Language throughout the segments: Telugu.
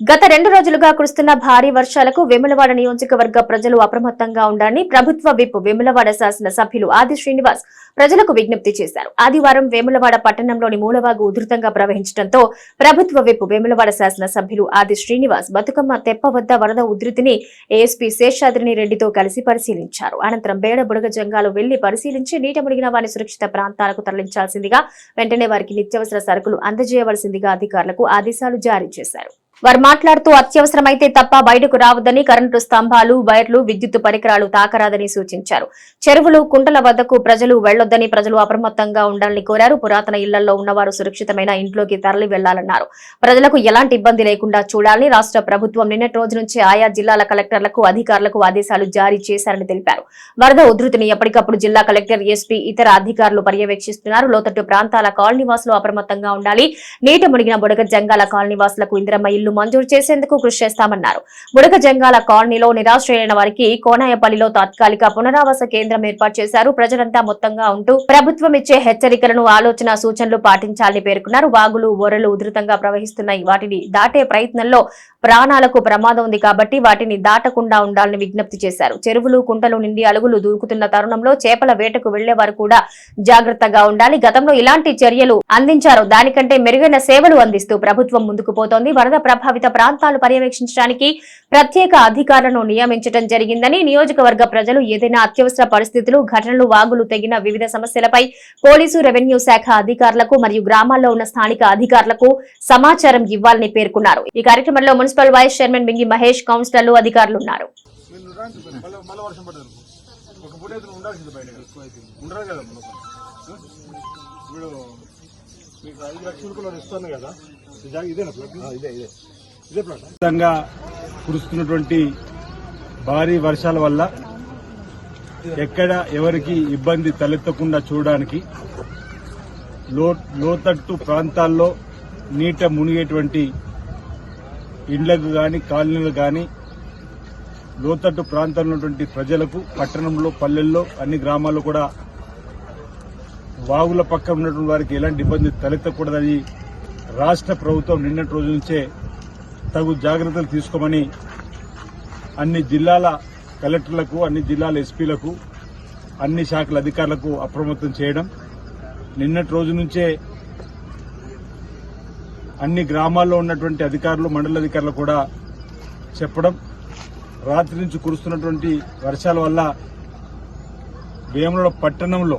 గత రెండు రోజులుగా కురుస్తున్న భారీ వర్షాలకు వేములవాడ నియోజకవర్గ ప్రజలు అప్రమత్తంగా ఉండాలని ప్రభుత్వ విప్ వేములవాడ శాసన సభ్యులు ఆది శ్రీనివాస్ ప్రజలకు విజ్ఞప్తి చేశారు. ఆదివారం వేములవాడ పట్టణంలోని మూలవాగు ఉధృతంగా ప్రవహించడంతో ప్రభుత్వ విప్ వేములవాడ శాసన సభ్యులు ఆది శ్రీనివాస్ బతుకమ్మ తెప్ప వద్ద వరద ఉధృతిని ఏఎస్పీ శేషాద్రిని రెడ్డితో కలిసి పరిశీలించారు. అనంతరం బేడ బుడగ జంగాలు వెళ్ళి పరిశీలించి నీట మునిగిన వారిని సురక్షిత ప్రాంతాలకు తరలించాల్సిందిగా వెంటనే వారికి నిత్యావసర సరుకులు అందజేయవలసిందిగా అధికారులకు ఆదేశాలు జారీ చేశారు. వారు మాట్లాడుతూ అత్యవసరమైతే తప్ప బయటకు రావద్దని కరెంటు స్తంభాలు వైర్లు విద్యుత్ పరికరాలు తాకరాదని సూచించారు. చెరువులు కుంటల వద్దకు ప్రజలు వెళ్ళొద్దని ప్రజలు అప్రమత్తంగా ఉండాలని కోరారు. పురాతన ఇళ్ళలో ఉన్నవారు సురక్షితమైన ఇంట్లోకి తరలి వెళ్ళాలన్నారు ప్రజలకు ఎలాంటి ఇబ్బంది లేకుండా చూడాలని రాష్ట్ర ప్రభుత్వం నిన్నటి రోజు నుంచి ఆయా జిల్లాల కలెక్టర్లకు అధికారులకు ఆదేశాలు జారీ చేశారని తెలిపారు. వరద ఉధృతిని ఎప్పటికప్పుడు జిల్లా కలెక్టర్ ఎస్పీ ఇతర అధికారులు పర్యవేక్షిస్తున్నారు. లోతట్టు ప్రాంతాల కాలనీవాసులు అప్రమత్తంగా ఉండాలి. నీట మునిగిన బుడగ జంగాల కాలనీవాసులకు ఇందిరమ్మ ఇల్లు మంజూరు చేసేందుకు కృషి చేస్తామన్నారు. బుడగ జంగాల కాలనీలో నిరాశ్రయైన వారికి కోనాయపల్లిలో తాత్కాలిక పునరావాస కేంద్రం ఏర్పాటు చేశారు. ప్రజలంతా మొత్తంగా ఉంటూ ప్రభుత్వం ఇచ్చే హెచ్చరికలను ఆలోచన సూచనలు పాటించాలని పేర్కొన్నారు. వాగులు ఓరలు ఉధృతంగా ప్రవహిస్తున్నాయి వాటిని దాటే ప్రయత్నంలో ప్రాణాలకు ప్రమాదం ఉంది కాబట్టి వాటిని దాటకుండా ఉండాలని విజ్ఞప్తి చేశారు. చెరువులు కుంటలు నిండి అలుగులు దూకుతున్న తరుణంలో చేపల వేటకు వెళ్ళే వారు కూడా జాగ్రత్తగా ఉండాలి. గతంలో ఇలాంటి చర్యలు అందించారు. దానికంటే మెరుగైన సేవలు అందిస్తూ ప్రభుత్వం ముందుకు పోతోంది. వరద ప్రభావిత ప్రాంతాలు పర్యవేక్షించడానికి ప్రత్యేక అధికారులను నియమించడం జరిగిందని నియోజకవర్గ ప్రజలు ఏదైనా అత్యవసర పరిస్థితులు ఘటనలు వాగులు తెగిన వివిధ సమస్యలపై పోలీసు రెవెన్యూ శాఖ అధికారులకు మరియు గ్రామాల్లో ఉన్న స్థానిక అధికారులకు సమాచారం ఇవ్వాలని పేర్కొన్నారు. ఈ కార్యక్రమంలో municipal vice chairman Bingi Mahesh కౌన్సిలర్లు అధికారులు ఉన్నారు కురుస్తున్నటువంటి భారీ వర్షాల వల్ల ఎక్కడ ఎవరికి ఇబ్బంది తలెత్తకుండా చూడడానికి లో లోతట్టు ప్రాంతాల్లో నీట మునిగేటువంటి ఇండ్లకు కానీ కాలనీలు కానీ లోతట్టు ప్రాంతంలో ఉన్నటువంటి ప్రజలకు పట్టణంలో పల్లెల్లో అన్ని గ్రామాల్లో కూడా వాగుల పక్కన ఉన్నటువంటి వారికి ఎలాంటి ఇబ్బంది తలెత్తకూడదని రాష్ట్ర ప్రభుత్వం నిన్నటి రోజు నుంచే తగు జాగ్రత్తలు తీసుకోమని అన్ని జిల్లాల కలెక్టర్లకు అన్ని జిల్లాల ఎస్పీలకు అన్ని శాఖల అధికారులకు అప్రమత్తం చేయడం నిన్నటి రోజు నుంచే అన్ని గ్రామాల్లో ఉన్నటువంటి అధికారులు మండల అధికారులు కూడా చెప్పడం రాత్రి నుంచి కురుస్తున్నటువంటి వర్షాల వల్ల వేముల పట్టణంలో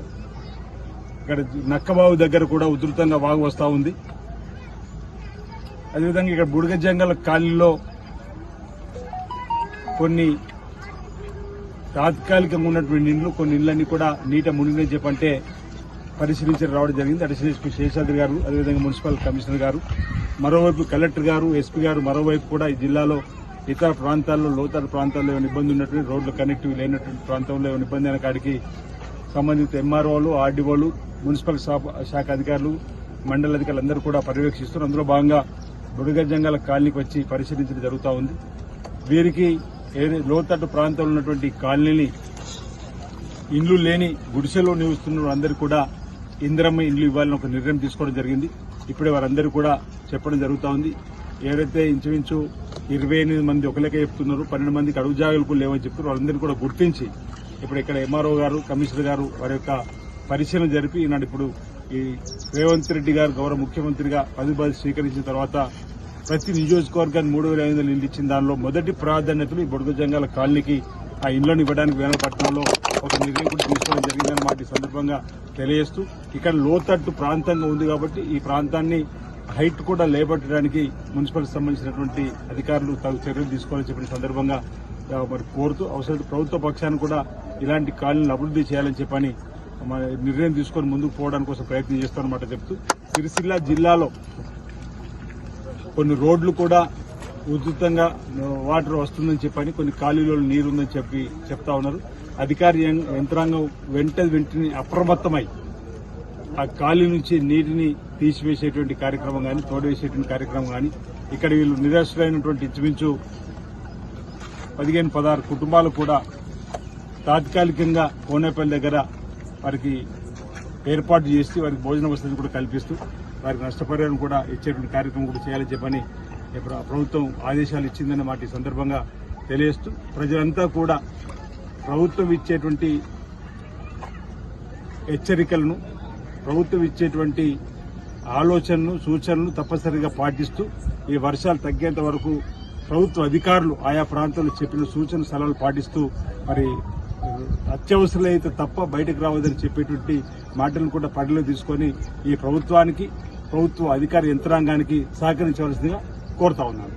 ఇక్కడ నక్కబావు దగ్గర కూడా ఉధృతంగా వాగు వస్తూ ఉంది. అదేవిధంగా ఇక్కడ బుడగ జంగల్ కాలనీలో కొన్ని తాత్కాలికంగా ఉన్నటువంటి ఇండ్లు కొన్ని ఇళ్ళన్నీ కూడా నీట మునిగిన చెప్పంటే పరిశీలించి రావడం జరిగింది. అడిషనల్ ఎస్పీ శేషాద్రి గారు అదేవిధంగా మున్సిపల్ కమిషనర్ గారు మరోవైపు కలెక్టర్ గారు ఎస్పీ గారు మరోవైపు కూడా ఈ జిల్లాలో ఇతర ప్రాంతాల్లో లోతర ప్రాంతాల్లో ఏమైనా ఇబ్బంది ఉన్నటువంటి రోడ్లు కనెక్టివ్ లేనటువంటి ప్రాంతంలో ఏమైనా ఇబ్బంది అయిన కాడికి సంబంధిత ఎంఆర్ఓలు ఆర్డీఓలు మున్సిపల్ శాఖ- అధికారులు మండల అధికారులు అందరూ కూడా పర్యవేక్షిస్తున్నారు. అందులో భాగంగా బుడగజంగాల కాలనీకి వచ్చి పరిశీలించడం జరుగుతూ ఉంది. వీరికి ఏది లోతట్టు ప్రాంతంలో ఉన్నటువంటి కాలనీని ఇండ్లు లేని గుడిసెలో నివసిస్తున్న వారందరూ కూడా ఇందిరమ్మ ఇండ్లు ఇవ్వాలని ఒక నిర్ణయం తీసుకోవడం జరిగింది. ఇప్పుడే వారందరూ కూడా చెప్పడం జరుగుతూ ఉంది. ఏదైతే ఇంచుమించు ఇరవై ఎనిమిది మంది ఒక చెప్తున్నారు పన్నెండు మందికి అడుగు జాగులు లేవని చెప్తున్నారు వాళ్ళందరినీ కూడా గుర్తించి ఇప్పుడు ఇక్కడ ఎంఆర్ఓ గారు కమిషనర్ గారు వారి యొక్క పరిశీలన జరిపి ఈనాడు ఇప్పుడు ఈ రేవంత్ రెడ్డి గారు గౌరవ ముఖ్యమంత్రిగా పది పది స్వీకరించిన తర్వాత ప్రతి నియోజకవర్గాన్ని మూడు వేల ఐదు వందలు నిలిచిన ఇచ్చిన దానిలో మొదటి ప్రాధాన్యతలు ఈ బొడుగు జంగాల కాలనీకి ఆ ఇండ్లను ఇవ్వడానికి వేమపట్నంలో ఒక నిర్ణయం కూడా తీసుకోవడం జరిగిందని మాట సందర్భంగా తెలియజేస్తూ ఇక్కడ లోతట్టు ప్రాంతంగా ఉంది కాబట్టి ఈ ప్రాంతాన్ని హైట్ కూడా లేపట్టడానికి మున్సిపల్ సంబంధించినటువంటి అధికారులు తగు చర్యలు తీసుకోవాలని చెప్పిన సందర్భంగా మరి కోరుతూ అవసరం ప్రభుత్వ పక్షాన్ని కూడా ఇలాంటి కాలనీలు అభివృద్ధి చేయాలని చెప్పని మన నిర్ణయం తీసుకొని ముందుకు పోవడానికి కోసం ప్రయత్నం చేస్తామన్నమాట చెప్తూ సిరిసిల్ల జిల్లాలో కొన్ని రోడ్లు కూడా ఉధృతంగా వాటర్ వస్తుందని చెప్పని కొన్ని ఖాళీలో నీరు ఉందని చెప్పి చెప్తా ఉన్నారు. అధికారి యంత్రాంగం వెంట వెంటనే అప్రమత్తమై ఆ ఖాళీ నుంచి నీటిని తీసివేసేటువంటి కార్యక్రమం కానీ తోడవేసేటువంటి కార్యక్రమం కానీ ఇక్కడ వీళ్ళు నిరాశ్రమైనటువంటి ఇంచుమించు పదిహేను పదహారు కుటుంబాలు కూడా తాత్కాలికంగా కోనేపల్లి దగ్గర వారికి ఏర్పాటు చేసి వారికి భోజన వసతి కూడా కల్పిస్తూ వారికి నష్టపరిహారం కూడా ఇచ్చేటువంటి కార్యక్రమం కూడా చేయాలని చెప్పని ప్రభుత్వం ఆదేశాలు ఇచ్చిందన్న మాట ఈ సందర్భంగా తెలియస్తూ ప్రజలంతా కూడా ప్రభుత్వం ఇచ్చేటువంటి హెచ్చరికలను ప్రభుత్వం ఇచ్చేటువంటి ఆలోచనను సూచనలు తప్పనిసరిగా పాటిస్తూ ఈ వర్షాలు తగ్గేంత వరకు ప్రభుత్వ అధికారులు ఆయా ప్రాంతాల్లో చెప్పిన సూచన సలహాలు పాటిస్తూ మరి అత్యవసరమైతే తప్ప బయటకు రావద్దని చెప్పేటువంటి మాటలను కూడా పరిలో తీసుకొని ఈ ప్రభుత్వానికి ప్రభుత్వ అధికార యంత్రాంగానికి సహకరించవలసిందిగా కోరుతా ఉన్నాను.